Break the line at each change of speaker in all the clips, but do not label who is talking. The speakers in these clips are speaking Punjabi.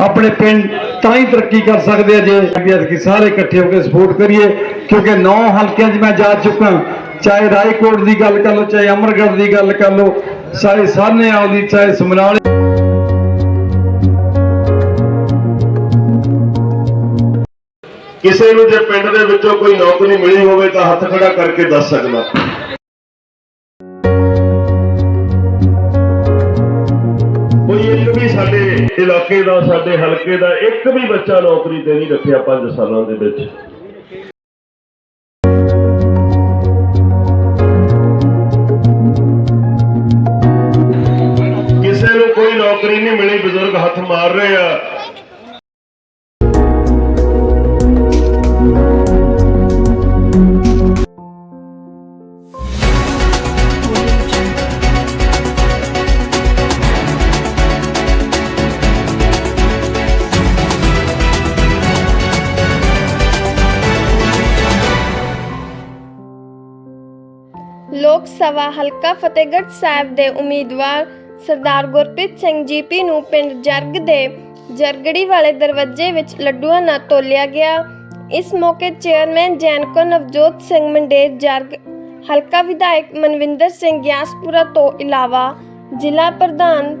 ਆਪਣੇ ਪਿੰਡ ਤਾਂ ਹੀ ਤਰੱਕੀ ਕਰ ਸਕਦੇ ਆ ਜੇ ਕਿ ਸਾਰੇ ਇਕੱਠੇ ਹੋ ਕੇ ਸਪੋਰਟ ਕਰੀਏ, ਕਿਉਂਕਿ ਨੌ ਹਲਕਿਆਂ 'ਚ ਮੈਂ ਜਾ ਚੁੱਕਾ ਚਾਹੇ ਰਾਏਕੋਟ ਦੀ ਗੱਲ ਕਰ ਲਓ, ਚਾਹੇ ਅਮਰਗੜ੍ਹ ਦੀ ਗੱਲ ਕਰ ਲਓ, ਚਾਹੇ ਸਾਹਨੇਵਾਲ ਦੀ, ਚਾਹੇ ਸਮਰਾਲੇ
ਕਿਸੇ ਨੂੰ ਜੇ ਪਿੰਡ ਦੇ ਵਿੱਚੋਂ ਕੋਈ ਨੌਕਰੀ ਮਿਲੀ ਹੋਵੇ ਤਾਂ ਹੱਥ ਖੜਾ ਕਰਕੇ ਦੱਸ ਸਕਦਾ। ਸਾਡੇ ਇਲਾਕੇ ਦਾ, ਸਾਡੇ ਹਲਕੇ ਦਾ, ਇੱਕ ਵੀ ਬੱਚਾ ਨੌਕਰੀ ਤੇ ਨਹੀਂ ਰੱਖਿਆ 5 ਸਾਲਾਂ ਦੇ ਵਿੱਚ। ਕਿਸੇ ਨੂੰ ਕੋਈ ਨੌਕਰੀ ਨਹੀਂ ਮਿਲੀ, ਬਜ਼ੁਰਗ ਹੱਥ ਮਾਰ ਰਹੇ ਆ।
ਸਵਾ ਹਲਕਾ ਫਤਿਹਗੜ੍ਹ ਸਾਹਿਬ ਦੇ ਉਮੀਦਵਾਰ ਸਰਦਾਰ ਗੁਰਪ੍ਰੀਤ ਸਿੰਘ ਜੀਪੀ ਨੂੰ ਪਿੰਡ ਜਰਗ ਦੇ ਜਰਗੜੀ ਵਾਲੇ ਦਰਵਾਜ਼ੇ ਵਿੱਚ ਲੱਡੂਆਂ ਨਾਲ ਤੋਲਿਆ ਗਿਆ। ਇਸ ਮੌਕੇ ਚੇਅਰਮੈਨ ਜੈਨਕੋ ਨਵਜੋਤ ਸਿੰਘ ਮੰਡੇਰ, ਜਰਗ ਹਲਕਾ ਵਿਧਾਇਕ ਮਨਵਿੰਦਰ ਸਿੰਘ ਗਿਆਸਪੁਰਾ ਤੋਂ ਇਲਾਵਾ ਜ਼ਿਲ੍ਹਾ ਪ੍ਰਧਾਨ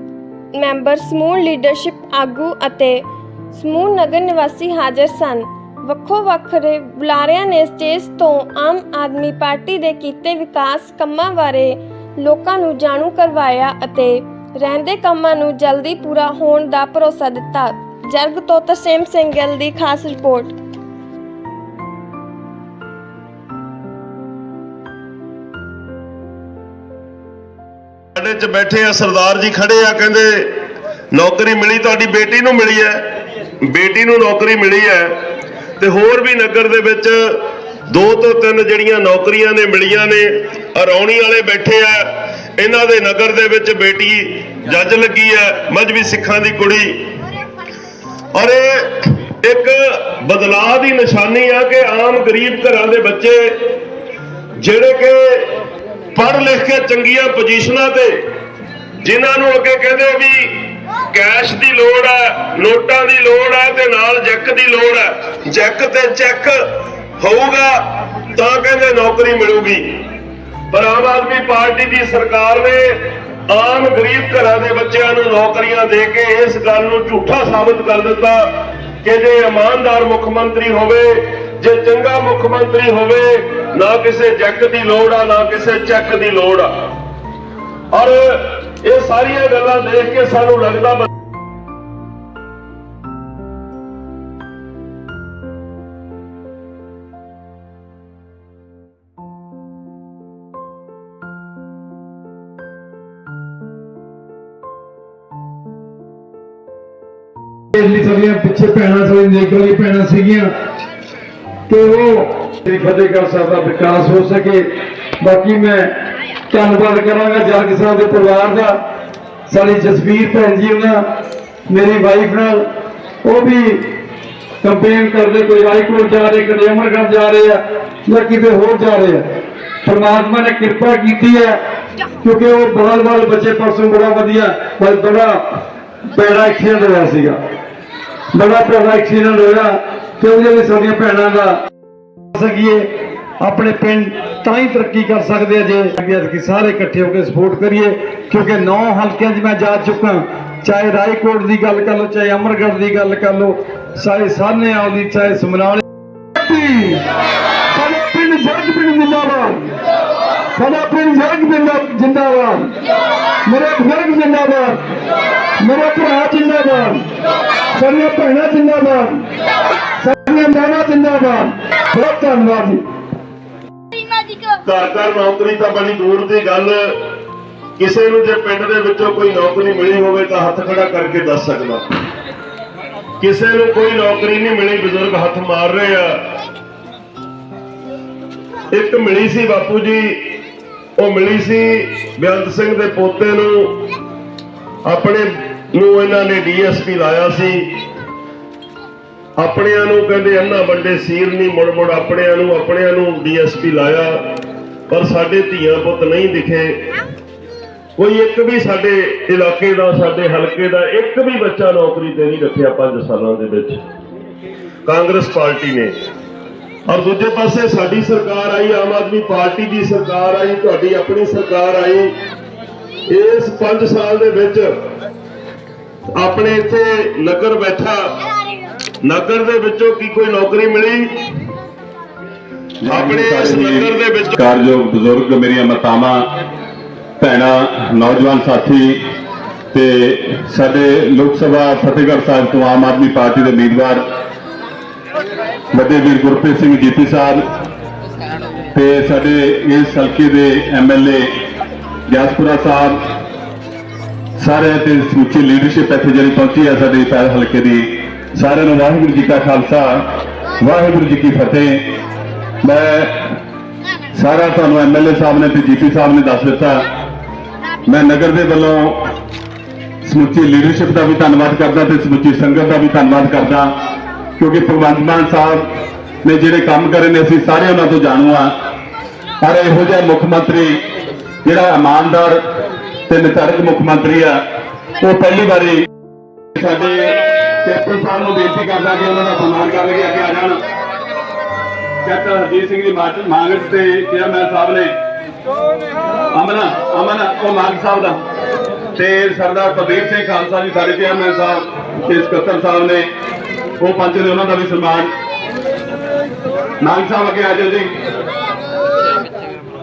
ਮੈਂਬਰ ਸਮੂਹ ਲੀਡਰਸ਼ਿਪ ਆਗੂ ਅਤੇ ਸਮੂਹ ਨਗਰ ਨਿਵਾਸੀ ਹਾਜ਼ਰ ਸਨ। ਵੱਖੋ ਵੱਖਰੇ ਬੁਲਾਰਿਆਂ ਨੇ ਸਟੇਜ ਤੋਂ ਆਮ ਆਦਮੀ ਪਾਰਟੀ ਦੇ ਕੀਤੇ ਵਿਕਾਸ ਕੰਮਾਂ ਬਾਰੇ ਲੋਕਾਂ ਨੂੰ ਜਾਣੂ ਕਰਵਾਇਆ ਅਤੇ ਰਹਿੰਦੇ ਕੰਮਾਂ ਨੂੰ ਜਲਦੀ ਪੂਰਾ ਹੋਣ ਦਾ ਭਰੋਸਾ ਦਿੱਤਾ। ਜਰਗ ਤੋਂ ਤਰਸੇਮ ਸਿੰਘ ਗਿੱਲ ਦੀ ਖਾਸ ਰਿਪੋਰਟ।
ਸਾਡੇ ਚ ਬੈਠੇ ਆ, ਸਰਦਾਰ ਜੀ ਖੜੇ ਆ, ਕਹਿੰਦੇ ਨੌਕਰੀ ਮਿਲੀ, ਤੁਹਾਡੀ ਬੇਟੀ ਨੂੰ ਮਿਲੀ ਹੈ। ਬੇਟੀ ਨੂੰ ਨੌਕਰੀ ਮਿਲੀ ਹੈ। ਤੇ ਹੋਰ ਵੀ ਨਗਰ ਦੇ ਵਿੱਚ ਦੋ ਤੋਂ ਤਿੰਨ ਜਿਹੜੀਆਂ ਨੌਕਰੀਆਂ ਨੇ ਮਿਲੀਆਂ ਨੇ ਰੌਣੀ ਵਾਲੇ ਬੈਠੇ ਆ, ਇਹਨਾਂ ਦੇ ਨਗਰ ਦੇ ਵਿੱਚ ਬੇਟੀ ਜੱਜ ਲੱਗੀ ਹੈ ਮਜਬੀ ਸਿੱਖਾਂ ਦੀ ਕੁੜੀ। ਔਰ ਇਹ ਇੱਕ ਬਦਲਾਅ ਦੀ ਨਿਸ਼ਾਨੀ ਆ ਕਿ ਆਮ ਗਰੀਬ ਘਰਾਂ ਦੇ ਬੱਚੇ ਜਿਹੜੇ ਕਿ ਪੜ੍ਹ ਲਿਖ ਕੇ ਚੰਗੀਆਂ ਪੋਜੀਸ਼ਨਾਂ ਤੇ, ਜਿਨ੍ਹਾਂ ਨੂੰ ਅੱਗੇ ਕਹਿੰਦੇ ਵੀ ਕੈਸ਼ ਦੀ ਲੋੜ ਹੈ ਨੋਟਾਂ ਦੀ ਲੋੜ ਹੈ ਤੇ ਨਾਲ ਜੈਕ ਦੀ ਲੋੜ ਹੈ ਚੈੱਕ ਤੇ ਚੈੱਕ ਹੋਊਗਾ ਤਾਂ ਕਹਿੰਦੇ ਨੌਕਰੀ ਮਿਲੂਗੀ। ਪਰ ਆਮ ਆਦਮੀ ਪਾਰਟੀ ਦੀ ਸਰਕਾਰ ਨੇ ਆਮ ਗਰੀਬ ਘਰਾਂ ਦੇ ਬੱਚਿਆਂ ਨੂੰ ਨੌਕਰੀਆਂ ਦੇ ਕੇ ਇਸ ਗੱਲ ਨੂੰ ਝੂਠਾ ਸਾਬਤ ਕਰ ਦਿੱਤਾ ਕਿ ਜੇ ਇਮਾਨਦਾਰ ਮੁੱਖ ਮੰਤਰੀ ਹੋਵੇ, ਜੇ ਚੰਗਾ ਮੁੱਖ ਮੰਤਰੀ ਹੋਵੇ, ਨਾ ਕਿਸੇ ਜੈਕ ਦੀ ਲੋੜ ਆ, ਨਾ ਕਿਸੇ ਚੈੱਕ ਦੀ ਲੋੜ ਆ। ਔਰ ਇਹ ਸਾਰੀਆਂ ਗੱਲਾਂ ਦੇਖ ਕੇ ਸਾਨੂੰ ਲੱਗਦਾ ਬ-
ਇਸ ਸਾਡੀਆਂ ਪਿੱਛੇ ਭੈਣਾਂ ਸਾਡੀ ਨੇਕ ਵਾਲੀ ਭੈਣਾਂ ਸੀਗੀਆਂ ਤੇ ਉਹ ਸ੍ਰੀ ਫਤਿਹਗੜ੍ਹ ਸਾਹਿਬ ਦਾ ਵਿਕਾਸ ਹੋ ਸਕੇ। ਬਾਕੀ ਮੈਂ ਧੰਨਵਾਦ ਕਰਾਂਗਾ ਜਰਗ ਸਾਹਿਬ ਦੇ ਪਰਿਵਾਰ ਦਾ, ਸਾਡੀ ਜਸਵੀਰ ਭੈਣ ਜੀ ਉਹਨਾਂ, ਮੇਰੀ ਵਾਈਫ ਨਾਲ। ਉਹ ਵੀ ਕੰਪੇਨ ਕਰਦੇ, ਕੋਈ ਰਾਏਕੋਟ ਜਾ ਰਹੇ ਕਦੇ ਅਮਰਗੜ੍ਹ ਜਾ ਰਹੇ ਆ, ਜਾਂ ਕਿਤੇ ਹੋਰ ਜਾ ਰਹੇ ਆ। ਪਰਮਾਤਮਾ ਨੇ ਕਿਰਪਾ ਕੀਤੀ ਹੈ, ਕਿਉਂਕਿ ਉਹ ਬਾਲ ਬਾਲ ਬੱਚੇ ਪਰਸੋਂ ਬੜਾ ਵਧੀਆ, ਬੜਾ ਬੜਾ ਪੈੜਾ ਐਕਸੀਡੈਂਟ ਹੋਇਆ ਸੀਗਾ। ਬੜਾ ਭੈੜਾ ਐਕਸੀਡੈਂਟ ਹੋਇਆ ਤੇ ਉਹਦੇ ਲਈ ਸਾਡੀਆਂ ਭੈਣਾਂ ਦਾ ਸਕੀਏ ਆਪਣੇ ਪਿੰਡ ਤਾਂ ਹੀ ਤਰੱਕੀ ਕਰ ਸਕਦੇ ਆ ਜੇ। ਅੱਗੇ ਕਿ ਸਾਰੇ ਇਕੱਠੇ ਹੋ ਕੇ ਸਪੋਰਟ ਕਰੀਏ, ਕਿਉਂਕਿ ਨੌ ਹਲਕਿਆਂ 'ਚ ਮੈਂ ਜਾ ਚੁੱਕਾ। ਚਾਹੇ ਰਾਏਕੋਟ ਦੀ ਗੱਲ ਕਰ ਲਓ, ਚਾਹੇ ਅਮਰਗੜ੍ਹ ਦੀ ਗੱਲ ਕਰ ਲਓ, ਚਾਹੇ ਸਾਹਨੇਵਾਲ ਦੀ, ਚਾਹੇ ਸਮਰਾਲੇ ਸਾਡਾ ਪਿੰਡ ਜਰਗ ਪਿੰਡ ਜਿੰਦਾਬਾਦ। ਸਾਡਾ ਪਿੰਡ ਜਰਗ ਪਿੰਡ ਜਿੰਦਾਬਾਦ। ਮੇਰੇ ਬਜ਼ੁਰਗ ਜਿੰਦਾਬਾਦ, ਮੇਰੇ ਭਰਾ ਜਿੰਦਾਬਾਦ, ਸਾਡੀਆਂ ਭੈਣਾਂ ਜਿੰਦਾਬਾਦ, ਸਾਡੀਆਂ ਮਾਵਾਂ ਜਿੰਦਾਬਾਦ। ਬਹੁਤ ਧੰਨਵਾਦ ਜੀ।
ਘਰ ਘਰ ਨੌਕਰੀ ਤਾਂ ਬੜੀ ਦੂਰ ਦੀ ਗੱਲ। ਕਿਸੇ ਨੂੰ ਜੇ ਪਿੰਡ ਦੇ ਵਿੱਚੋਂ ਕੋਈ ਨੌਕਰੀ ਮਿਲੀ ਹੋਵੇ ਤਾਂ ਹੱਥ ਖੜਾ ਕਰਕੇ ਦੱਸ ਸਕਦਾ। ਕਿਸੇ ਨੂੰ ਕੋਈ ਨੌਕਰੀ ਨਹੀਂ ਮਿਲੀ, ਬਜ਼ੁਰਗ ਹੱਥ ਮਾਰ ਰਹੇ ਆ। ਇੱਕ ਮਿਲੀ ਸੀ ਬਾਪੂ ਜੀ ਉਹ ਮਿਲੀ ਸੀ ਬੇਅੰਤ ਸਿੰਘ ਦੇ ਪੋਤੇ ਨੂੰ। ਆਪਣੇ ਨੂੰ ਇਹਨਾਂ ਨੇ ਡੀਐਸਪੀ ਲਾਇਆ ਸੀ। ਆਪਣਿਆਂ ਨੂੰ ਕਹਿੰਦੇ ਅੰਨਾ ਵੱਡੇ ਸੀਰ ਨਹੀਂ, ਮੁੜ ਮੁੜ ਆਪਣਿਆਂ ਨੂੰ ਆਪਣਿਆਂ ਨੂੰ ਡੀਐਸਪੀ ਲਾਇਆ। ਪਰ ਸਾਡੇ ਧੀਆਂ ਪੁੱਤ ਨਹੀਂ ਦਿਖੇ। ਕੋਈ ਇੱਕ ਵੀ ਸਾਡੇ ਇਲਾਕੇ ਦਾ, ਸਾਡੇ ਹਲਕੇ ਦਾ, ਇੱਕ ਵੀ ਬੱਚਾ ਨੌਕਰੀ ਤੇ ਨਹੀਂ ਰੱਖਿਆ 5 ਸਾਲਾਂ ਦੇ ਵਿੱਚ। ਕਾਂਗਰਸ ਪਾਰਟੀ ਨੇ। ਔਰ ਦੂਜੇ ਪਾਸੇ ਸਾਡੀ ਸਰਕਾਰ ਆਈ ਆਮ ਆਦਮੀ ਪਾਰਟੀ ਦੀ ਸਰਕਾਰ ਆਈ ਤੁਹਾਡੀ ਆਪਣੀ ਸਰਕਾਰ ਆਈ। ਇਸ 5 ਸਾਲ ਦੇ ਵਿੱਚ ਆਪਣੇ ਇੱਥੇ ਨਗਰ ਬੈਠਾ ਨਗਰ ਦੇ ਵਿੱਚੋਂ ਕੀ ਕੋਈ ਨੌਕਰੀ ਮਿਲੀ? ਆਪਣੇ ਇਸ ਨਗਰ ਦੇ ਵਿੱਚ
ਕਾਰਯੋਗ ਬਜ਼ੁਰਗ ਮੇਰੀਆਂ ਮਾਤਾਵਾਂ ਭੈਣਾਂ ਨੌਜਵਾਨ ਸਾਥੀ ਤੇ ਸਾਡੇ ਲੋਕ ਸਭਾ ਫਤਿਹਗੜ੍ਹ ਸਾਹਿਬ ਤੋਂ ਆਮ ਆਦਮੀ ਪਾਰਟੀ ਦੇ ਉਮੀਦਵਾਰ ਵੱਡੇ ਵੀਰ ਗੁਰਪ੍ਰੀਤ ਸਿੰਘ ਜੀਪੀ ਸਾਹਿਬ ਤੇ ਸਾਡੇ ਇਸ ਹਲਕੇ ਦੇ ਐਮਐਲਏ ਗਿਆਸਪੁਰਾ ਸਾਹਿਬ ਸਾਰੇ ਤੇ ਸਮੁੱਚੀ ਲੀਡਰਸ਼ਿਪ ਇੱਥੇ ਜਿਹੜੀ ਪਹੁੰਚੀ ਹੈ ਸਾਡੇ ਪੈਰ ਹਲਕੇ ਦੀ, ਸਾਰਿਆਂ ਨੂੰ ਵਾਹਿਗੁਰੂ ਜੀ ਕਾ ਖਾਲਸਾ, ਵਾਹਿਗੁਰੂ ਜੀ ਕੀ ਫਤਿਹ। ਮੈਂ ਸਾਰਾ ਤੁਹਾਨੂੰ ਐਮਐਲਏ ਸਾਹਿਬ ਨੇ ਤੇ ਜੀਪੀ ਸਾਹਿਬ ਨੇ ਦੱਸ ਦਿੱਤਾ। ਮੈਂ ਨਗਰ ਦੇ ਵੱਲੋਂ ਸਮੁੱਚੀ ਲੀਡਰਸ਼ਿਪ ਦਾ ਵੀ ਧੰਨਵਾਦ ਕਰਦਾ ਤੇ ਸਮੁੱਚੀ ਸੰਗਤ ਦਾ ਵੀ ਧੰਨਵਾਦ ਕਰਦਾ। ਕਿਉਂਕਿ ਭਗਵੰਤ ਮਾਨ ਸਾਹਿਬ ਨੇ ਜਿਹੜੇ ਕੰਮ ਕਰੇ ਨੇ, ਅਸੀਂ ਸਾਰੇ ਉਹਨਾਂ ਤੋਂ ਜਾਣੂ ਆ ਪਰ ਇਹੋ ਜਿਹਾ ਮੁੱਖ ਮੰਤਰੀ ਜਿਹੜਾ ਇਮਾਨਦਾਰ ਤੇ ਨਿਤਰਕ ਮੁੱਖ ਮੰਤਰੀ ਆ, ਉਹ ਪਹਿਲੀ ਵਾਰੀ ਸਾਡੇ ਕੈਪਟਨ ਸਾਹਿਬ ਨੂੰ ਬੇਨਤੀ ਕਰਦਾ ਕਿ ਉਹਨਾਂ ਦਾ ਸਨਮਾਨ ਕਰਨ ਲਈ ਅੱਗੇ ਆ ਜਾਣ। ਕੈਪਟਨ ਹਰਜੀਤ ਸਿੰਘ ਦੀ ਮਾਰਚ ਤੇ ਚੇਅਰਮੈਨ ਸਾਹਿਬ ਨੇ ਅਮਨ ਅਮਨ, ਉਹ ਮਾਨ ਸਾਹਿਬ ਦਾ। ਤੇ ਸਰਦਾਰ ਪ੍ਰਦੀਪ ਸਿੰਘ ਖਾਲਸਾ ਜੀ, ਸਾਡੇ ਚੇਅਰਮੈਨ ਸਾਹਿਬ, ਤੇ ਸਕੱਤਰ ਸਾਹਿਬ ਨੇ ਉਹ ਪੰਜ ਨੇ ਉਹਨਾਂ ਦਾ ਵੀ ਸਨਮਾਨ। ਮਾਨ ਸਾਹਿਬ ਅੱਗੇ ਆ ਜਾਓ ਜੀ।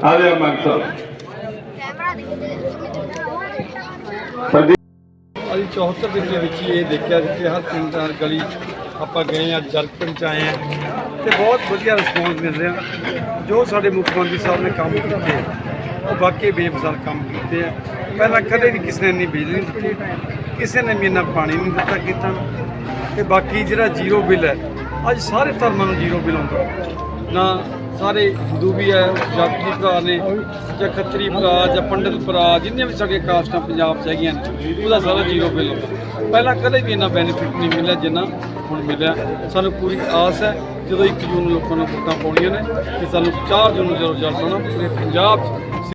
ਆ ਜਾਓ ਮਾਨ ਸਾਹਿਬ।
ਅਸੀਂ 74 ਦਿਨ ਦੇ ਵਿੱਚ ਇਹ ਦੇਖਿਆ ਜਿੱਥੇ ਹਰ ਪਿੰਡ ਹਰ ਗਲੀ ਆਪਾਂ ਗਏ ਆ ਜਲ ਪਿੰਡ ਚ ਆਏ ਆ ਤੇ ਬਹੁਤ ਵਧੀਆ ਰਿਸਪੌਂਸ ਮਿਲ ਰਿਹਾ। ਜੋ ਸਾਡੇ ਮੁੱਖ ਮੰਤਰੀ ਸਾਹਿਬ ਨੇ ਕੰਮ ਕੀਤੇ ਆ, ਉਹ ਵਾਕਈ ਬੇਮਿਸਾਲ ਕੰਮ ਕੀਤੇ ਆ। ਪਹਿਲਾਂ ਕਦੇ ਵੀ ਕਿਸੇ ਨੇ ਇੰਨੀ ਬਿਜਲੀ ਨਹੀਂ ਦਿੱਤੀ ਕਿਸੇ ਨੇ ਵੀ ਇੰਨਾ ਪਾਣੀ ਨਹੀਂ ਦਿੱਤਾ ਕੀਤਾ ਤੇ ਬਾਕੀ ਜਿਹੜਾ ਜ਼ੀਰੋ ਬਿੱਲ ਹੈ, ਅੱਜ ਸਾਰੇ ਧਰਮਾਂ ਨੂੰ ਜ਼ੀਰੋ ਬਿੱਲ ਆਉਂਦਾ ਨਾ ਸਾਰੇ ਹਿੰਦੂ ਵੀ ਹੈ, ਜਾਤੀ ਭਰਾ ਨੇ, ਜਾਂ ਖੱਤਰੀ ਭਰਾ, ਜਾਂ ਪੰਡਿਤ ਭਰਾ, ਜਿੰਨੀਆਂ ਵੀ ਸਾਡੇ ਕਾਸਟਾਂ ਪੰਜਾਬ 'ਚ ਹੈਗੀਆਂ ਨੇ, ਉਹਦਾ ਸਾਰਾ ਜ਼ੀਰੋ ਬਿੱਲ ਆਉਂਦਾ ਪਹਿਲਾਂ ਕਦੇ ਵੀ ਇੰਨਾ ਬੈਨੀਫਿਟ ਨਹੀਂ ਮਿਲਿਆ ਜਿੰਨਾ ਹੁਣ ਮਿਲਿਆ। ਸਾਨੂੰ ਪੂਰੀ ਆਸ ਹੈ, ਜਦੋਂ 1 ਜੂਨ ਨੂੰ ਲੋਕਾਂ ਨੂੰ ਵੋਟਾਂ ਪਾਉਣੀਆਂ ਨੇ ਕਿ ਸਾਨੂੰ 4 ਜੂਨ ਨੂੰ ਜਦੋਂ ਰਿਜ਼ਲਟ ਆਉਣਾ ਪੂਰੇ ਪੰਜਾਬ 'ਚ